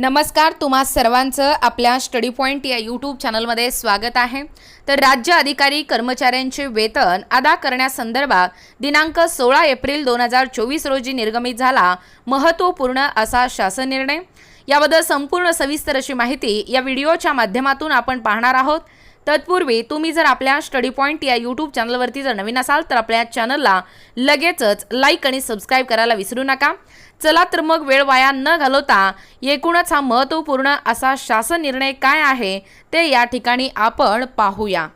नमस्कार तुम्हा सर्वांचं आपल्या स्टडी पॉईंट या यूट्यूब चॅनलमध्ये स्वागत आहे. तर राज्य अधिकारी कर्मचाऱ्यांचे वेतन अदा करण्यासंदर्भात दिनांक सोळा एप्रिल दोन हजार चोवीस रोजी निर्गमित झाला महत्त्वपूर्ण असा शासन निर्णय. याबद्दल संपूर्ण सविस्तर अशी माहिती या व्हिडिओच्या माध्यमातून आपण पाहणार आहोत. तत्पूर्वी तुम्ही जर आपल्या स्टडी पॉईंट या यूट्यूब चॅनलवरती जर नवीन असाल तर आपल्या चॅनलला लगेचच लाईक आणि सबस्क्राईब करायला विसरू नका. चला तर मग वेळ वाया न घालवता एकूणच हा महत्त्वपूर्ण असा शासन निर्णय काय आहे ते या ठिकाणी आपण पाहूया.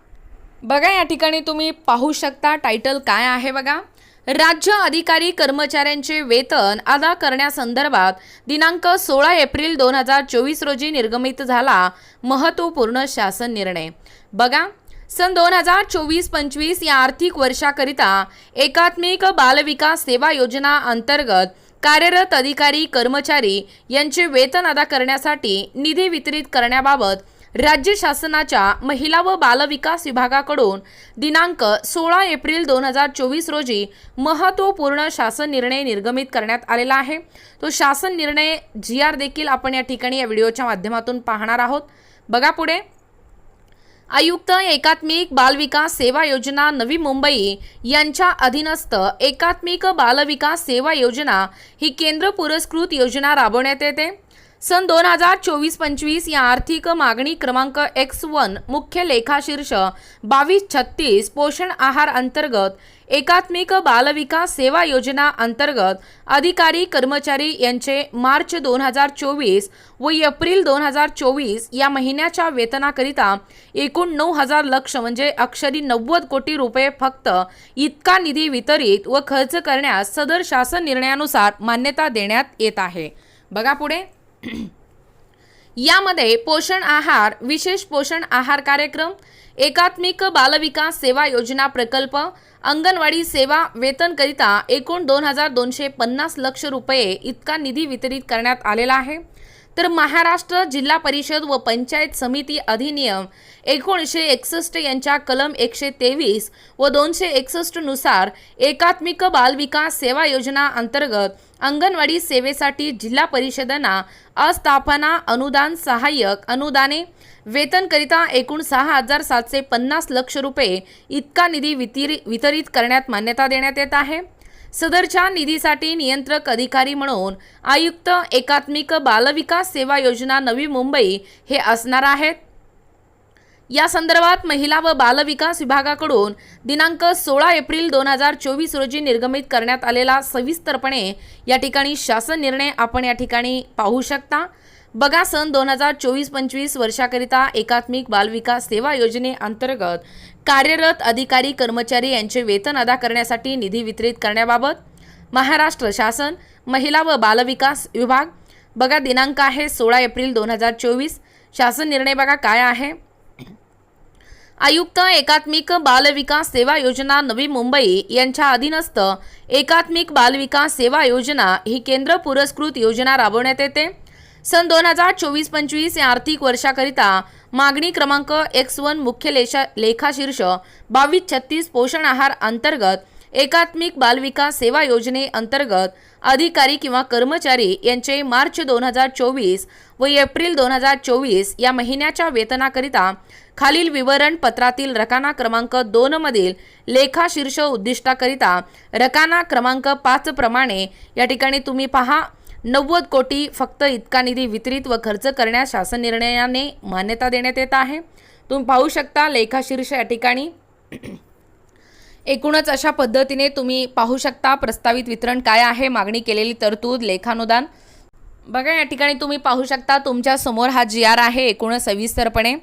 बघा या ठिकाणी तुम्ही पाहू शकता टायटल काय आहे बघा. राज्य अधिकारी कर्मचाऱ्यांचे वेतन अदा करण्यासंदर्भात दिनांक सोळा एप्रिल दोन हजार चोवीस रोजी निर्गमित झाला महत्त्वपूर्ण शासन निर्णय. बघा सन दोन हजार चोवीस पंचवीस या आर्थिक वर्षाकरिता एकात्मिक बालविकास सेवा योजना अंतर्गत कार्यरत अधिकारी कर्मचारी यांचे वेतन अदा करण्यासाठी निधी वितरित करण्याबाबत राज्य शासनाच्या महिला व बालविकास विभागाकडून दिनांक सोळा एप्रिल दोन हजार चोवीस रोजी महत्त्वपूर्ण शासन निर्णय निर्गमित करण्यात आलेला आहे. तो शासन निर्णय जी आर देखील आपण या ठिकाणी या व्हिडिओच्या माध्यमातून पाहणार आहोत. बघा पुढे. आयुक्त एकात्मिक बालविकास सेवा योजना नवी मुंबई यांच्या अधीनस्थ एकात्मिक बालविकास सेवा योजना ही केंद्र पुरस्कृत योजना राबवण्यात येते. सन दोन हजार चोवीस पंचवीस या आर्थिक मागणी क्रमांक एक्स वन मुख्य लेखाशीर्ष बावीस छत्तीस पोषण आहार अंतर्गत एकात्मिक बालविकास सेवा योजना अंतर्गत अधिकारी कर्मचारी यांचे मार्च दोन हजार चोवीस व एप्रिल दोन हजार चोवीस या महिन्याच्या वेतनाकरिता एकूण नऊ हजार लक्ष म्हणजे अक्षरी नव्वद कोटी रुपये फक्त इतका निधी वितरित व खर्च करण्यास सदर शासन निर्णयानुसार मान्यता देण्यात येत आहे. बघा पुढे. यामध्ये पोषण आहार विशेष पोषण आहार कार्यक्रम एकात्मिक बालविकास सेवा योजना प्रकल्प अंगणवाडी सेवा वेतनकरिता एकूण दोन हजार दोनशे पन्नास लक्ष रुपये इतका निधी वितरित करण्यात आलेला आहे. तर महाराष्ट्र जिल्हा परिषद व पंचायत समिती अधिनियम एकोणीसशे एकसष्ट यांच्या कलम एकशे तेवीस व दोनशे एकसष्टनुसार एकात्मिक बालविकास सेवा योजना अंतर्गत अंगणवाडी सेवेसाठी जिल्हा परिषदांना अस्थापना अनुदान सहाय्यक अनुदाने वेतनकरिता एकूण सहा हजार सातशे पन्नास लक्ष रुपये इतका निधी वितरी वितरित करण्यात मान्यता देण्यात येत आहे. सदरच्या निधीसाठी नियंत्रक अधिकारी म्हणून आयुक्त एकात्मिक बालविकास सेवा योजना नवी मुंबई हे असणार आहेत. या संदर्भात महिला व बालविकास विभागाकडून दिनांक सोळा एप्रिल दोन हजार चोवीस रोजी निर्गमित करण्यात आलेला सविस्तरपणे या ठिकाणी शासन निर्णय आपण या ठिकाणी पाहू शकता. बघा सन दोन हजार चोवीस पंचवीस वर्षाकरिता एकात्मिक बालविकास सेवा योजनेअंतर्गत कार्यरत अधिकारी कर्मचारी यांचे वेतन अदा करण्यासाठी निधी वितरित करण्याबाबत महाराष्ट्र शासन महिला व बालविकास विभाग. बघा दिनांक आहे सोळा एप्रिल दोन हजार चोवीस. शासन निर्णय बघा काय आहे? आयुक्त एकात्मिक बालविकास सेवा योजना नवी मुंबई यांच्या अधीनस्थ एकात्मिक बालविकास सेवा योजना ही केंद्र पुरस्कृत योजना राबवण्यात येते. सन दोन हजार चोवीस पंचवीस या आर्थिक वर्षाकरिता मागणी क्रमांक एक्स वन मुख्य लेशा लेखाशीर्ष बावीस छत्तीस पोषण आहार अंतर्गत एकात्मिक बालविकास सेवा योजने अंतर्गत अधिकारी किंवा कर्मचारी यांचे मार्च दोन हजार चोवीस व एप्रिल दोन हजार चोवीस या महिन्याच्या वेतनाकरिता खालील विवरण पत्रातील रकाना क्रमांक दोनमधील लेखाशीर्ष उद्दिष्टाकरिता रकाना क्रमांक पाच प्रमाणे या ठिकाणी तुम्ही पहा. नव्वद कोटी फक्त इतका निधी वितरित व खर्च करण्यास शासन निर्णयाने मान्यता देण्यात येत आहे. तुम्ही पाहू शकता लेखाशीर्ष या ठिकाणी. एकूणच अशा पद्धतीने तुम्ही पाहू शकता प्रस्तावित वितरण काय आहे मागणी केलेली तरतूद लेखानुदान. बघा या ठिकाणी तुम्ही पाहू शकता तुमच्यासमोर हा जी आर आहे एकूणच सविस्तरपणे.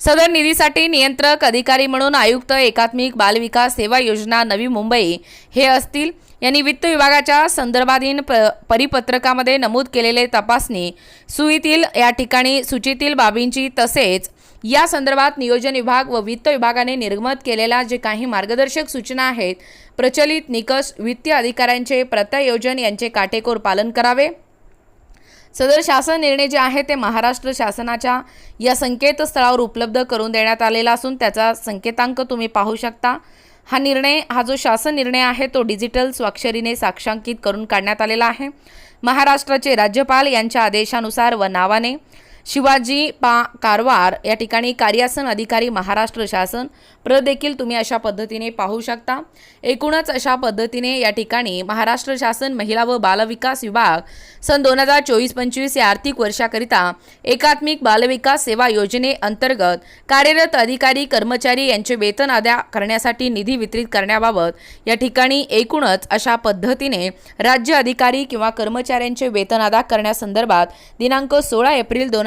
सदर निधीसाठी नियंत्रक अधिकारी म्हणून आयुक्त एकात्मिक बालविकास सेवा योजना नवी मुंबई हे असतील. यांनी वित्त विभागाच्या संदर्भाधीन प परिपत्रकामध्ये नमूद केलेले तपासणी सुईतील या ठिकाणी सूचीतील बाबींची तसेच या संदर्भात नियोजन विभाग व वित्त विभागाने निर्गमत केलेल्या जे काही मार्गदर्शक सूचना आहेत प्रचलित निकष वित्तीय अधिकाऱ्यांचे प्रत्ययोजन यांचे काटेकोर पालन करावे. सदर शासन निर्णय जे आहे ते महाराष्ट्र शासनाच्या या संकेतस्थळावर उपलब्ध करून देण्यात आलेला असून त्याचा संकेतांक तुम्ही पाहू शकता. हा निर्णय हा जो शासन निर्णय आहे तो डिजिटल स्वाक्षरीने साक्षांकित करून काढण्यात आलेला आहे. महाराष्ट्राचे राज्यपाल यांच्या आदेशानुसार व नावाने शिवाजी पा कारवार या ठिकाणी कार्यासन अधिकारी महाराष्ट्र शासन. प्र देखील तुम्ही अशा पद्धतीने पाहू शकता. एकूणच अशा पद्धतीने या ठिकाणी महाराष्ट्र शासन महिला व बालविकास विभाग सन दोन हजार चोवीस पंचवीस या आर्थिक वर्षाकरिता एकात्मिक बालविकास सेवा योजनेअंतर्गत कार्यरत अधिकारी कर्मचारी यांचे वेतन अदा करण्यासाठी निधी वितरित करण्याबाबत या ठिकाणी एकूणच अशा पद्धतीने राज्य अधिकारी किंवा कर्मचाऱ्यांचे वेतन अदा करण्यासंदर्भात दिनांक सोळा एप्रिल दोन